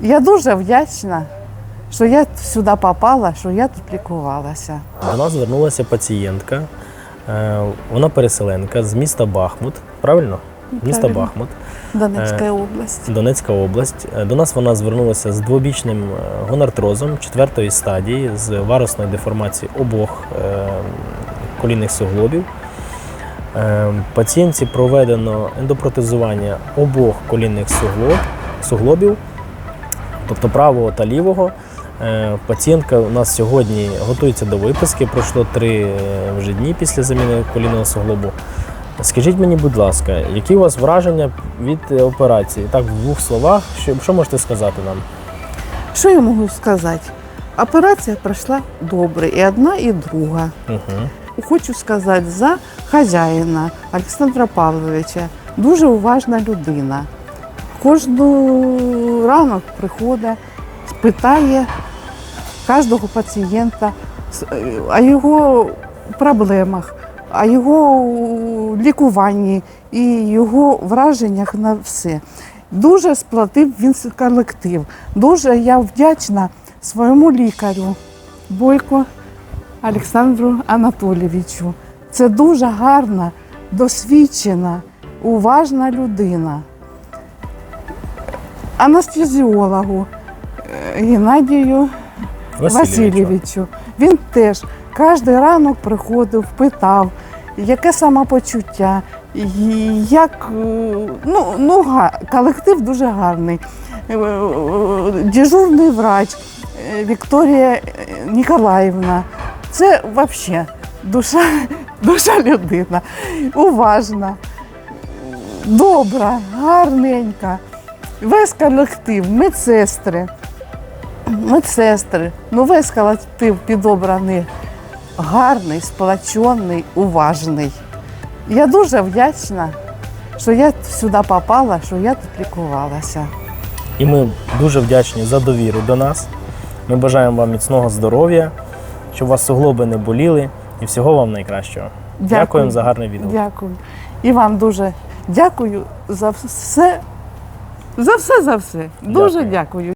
Я дуже вдячна, що я сюди попала, що я тут лікувалася. До нас звернулася пацієнтка. Е, Вона переселенка з міста Бахмут. Правильно? Правильно. Бахмут, Донецька область. Донецька область. Е, До нас вона звернулася з двобічним е, гонартрозом четвертої стадії з варусною деформацією обох е, колінних суглобів. Е, Пацієнтці проведено ендопротезування обох колінних суглоб, суглобів, тобто правого та лівого. Е, Пацієнтка у нас сьогодні готується до виписки. Пройшло три е, вже дні після заміни колінного суглобу. Скажіть мені, будь ласка, які у вас враження від е, операції? Так, в двох словах, що, що можете сказати нам? Що я можу сказати? Операція пройшла добре, і одна, і друга. Угу. Хочу сказати за хазяїна Олександра Павловича. Дуже уважна людина. Кожну ранок приходить, питає кожного пацієнта е, о його проблемах, о його лікуванні і його враженнях на все. Дуже сплатив він колектив. Дуже я вдячна своєму лікарю Бойко Олександру Анатолійовичу. Це дуже гарна, досвідчена, уважна людина. Анестезіологу е, Геннадію Васильовичу. Він теж кожен ранок приходив, питав, яке самопочуття, як е, ну, ну, колектив дуже гарний. Е, Дежурний врач Вікторія Ніколаївна. Це взагалі душа, душа людина, уважна, добра, гарненька. Весь колектив, медсестри медсестри. Ну, весь колектив підобраний гарний, сплачений, уважний. Я дуже вдячна, що я сюди попала, що я тут лікувалася. І ми дуже вдячні за довіру до нас. Ми бажаємо вам міцного здоров'я, щоб у вас суглоби не боліли і всього вам найкращого. Дякую. Дякуємо за гарний відгук. Дякую. І вам дуже дякую за все. За все, за все. Дуже Дякую. дякую.